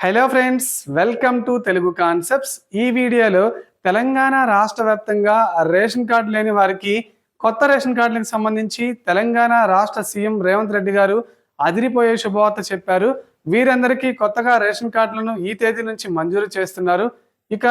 Hello friends welcome to Telugu concepts. ఈ వీడియోలో తెలంగాణ రాష్ట్ర వ్యాప్తంగా రేషన్ కార్డు లేని వారికి కొత్త రేషన్ కార్డులకు సంబంధించి తెలంగాణ రాష్ట్ర సీఎం రేవంత్ రెడ్డి గారు అదిరిపోయే శుభవార్త చెప్పారు. వీరందరికీ కొత్తగా రేషన్ కార్డులను ఈ తేదీ నుంచి మంజూరు చేస్తున్నారు. ఇక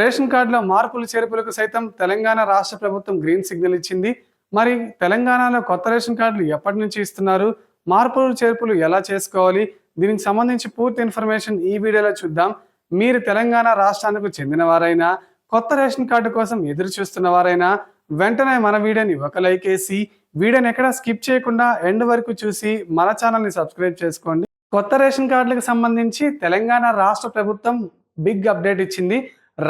రేషన్ కార్డులో మార్పులు చేర్పులకు సైతం తెలంగాణ రాష్ట్ర ప్రభుత్వం గ్రీన్ సిగ్నల్ ఇచ్చింది. మరి తెలంగాణలో కొత్త రేషన్ కార్డులు ఎప్పటి నుంచి ఇస్తున్నారు? మార్పులు చేర్పులు ఎలా చేసుకోవాలి? దీనికి సంబంధించి పూర్తి ఇన్ఫర్మేషన్ ఈ వీడియోలో చూద్దాం. మీరు తెలంగాణ రాష్ట్రానికి చెందిన వారైనా కొత్త రేషన్ కార్డు కోసం ఎదురు చూస్తున్న వారైనా వెంటనే మన వీడియోని ఒక లైక్ వేసి వీడియోని ఎక్కడ స్కిప్ చేయకుండా ఎండ్ వరకు చూసి మన ఛానల్ని సబ్స్క్రైబ్ చేసుకోండి. కొత్త రేషన్ కార్డులకు సంబంధించి తెలంగాణ రాష్ట్ర ప్రభుత్వం బిగ్ అప్డేట్ ఇచ్చింది.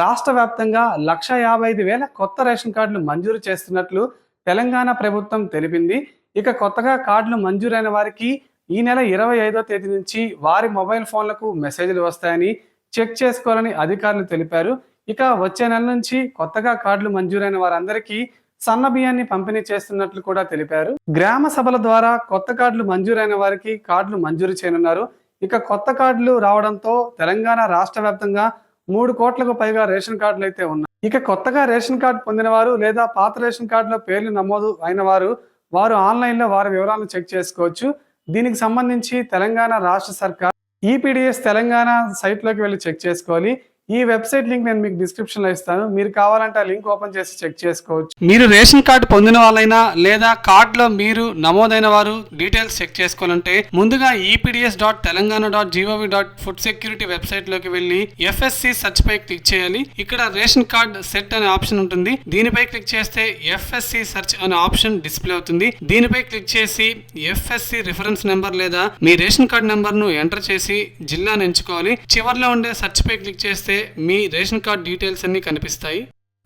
రాష్ట్ర వ్యాప్తంగా లక్ష యాభై ఐదు వేల కొత్త రేషన్ కార్డులు మంజూరు చేస్తున్నట్లు తెలంగాణ ప్రభుత్వం తెలిపింది. ఇక కొత్తగా కార్డులు మంజూరైన వారికి ఈ నెల ఇరవై ఐదో తేదీ నుంచి వారి మొబైల్ ఫోన్లకు మెసేజ్లు వస్తాయని చెక్ చేసుకోవాలని అధికారులు తెలిపారు. ఇక వచ్చే నెల నుంచి కొత్తగా కార్డులు మంజూరైన వారందరికీ సన్న బియ్యాన్ని పంపిణీ చేస్తున్నట్లు కూడా తెలిపారు. గ్రామ సభల ద్వారా కొత్త కార్డులు మంజూరైన వారికి కార్డులు మంజూరు చేయనున్నారు. ఇక కొత్త కార్డులు రావడంతో తెలంగాణ రాష్ట్ర వ్యాప్తంగా మూడు కోట్లకు పైగా రేషన్ కార్డులు అయితే ఉన్నాయి. ఇక కొత్తగా రేషన్ కార్డు పొందిన వారు లేదా పాత రేషన్ కార్డులో పేర్లు నమోదు అయిన వారు వారు ఆన్లైన్లో వారి వివరాలను చెక్ చేసుకోవచ్చు. దీనికి సంబంధించి తెలంగాణ రాష్ట్ర సర్కార్ ఈపీడిఎస్ తెలంగాణ సైట్లోకి వెళ్ళి చెక్ చేసుకోవాలి. ఈ వెబ్సైట్ లింక్ నేను మీకు డిస్క్రిప్షన్లో ఇస్తాను. మీరు కావాలంటే ఆ లింక్ ఓపెన్ చేసి చెక్ చేసుకోవచ్చు. మీరు రేషన్ కార్డు పొందిన వాళ్ళైనా లేదా కార్డులో మీరు నమోదైన వారు డీటెయిల్స్ చెక్ చేసుకోవాలంటే ముందుగా EPDS dot Telangana dot gov dot food security వెబ్సైట్లోకి వెళ్ళి ఎఫ్ఎస్సి సర్చ్ పై క్లిక్ చేయాలి. ఇక్కడ రేషన్ కార్డ్ సెట్ అనే ఆప్షన్ ఉంటుంది. దీనిపై క్లిక్ చేస్తే ఎఫ్ఎస్సి సెర్చ్ అనే ఆప్షన్ డిస్ప్లే అవుతుంది. దీనిపై క్లిక్ చేసి ఎఫ్ఎస్సి రిఫరెన్స్ నెంబర్ లేదా మీ రేషన్ కార్డ్ నెంబర్ను ఎంటర్ చేసి జిల్లాను ఎంచుకోవాలి. చివర్లో ఉండే సెర్చ్ పై క్లిక్ చేస్తే మీ రేషన్ కార్డ్ డీటెయిల్స్ అన్ని కనిపిస్తాయి.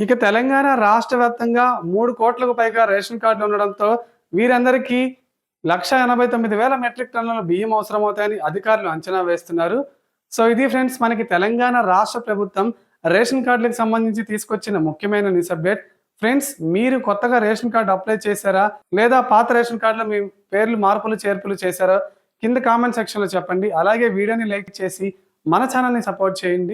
ఇక తెలంగాణ రాష్ట్ర వ్యాప్తంగా మూడు కోట్లకు పైగా రేషన్ కార్డులు ఉండడంతో వీరందరికీ లక్ష ఎనభై తొమ్మిది వేల మెట్రిక్ టన్నుల బియ్యం అవసరమవుతాయని అధికారులు అంచనా వేస్తున్నారు. సో ఇది ఫ్రెండ్స్ మనకి తెలంగాణ రాష్ట్ర ప్రభుత్వం రేషన్ కార్డులకు సంబంధించి తీసుకొచ్చిన ముఖ్యమైన న్యూస్ అప్డేట్. ఫ్రెండ్స్ మీరు కొత్తగా రేషన్ కార్డు అప్లై చేశారా? లేదా పాత రేషన్ కార్డులో మీ పేర్లు మార్పులు చేర్పులు చేశారా? కింద కామెంట్ సెక్షన్లో చెప్పండి. అలాగే వీడియోని లైక్ చేసి మన ఛానల్ని సపోర్ట్ చేయండి.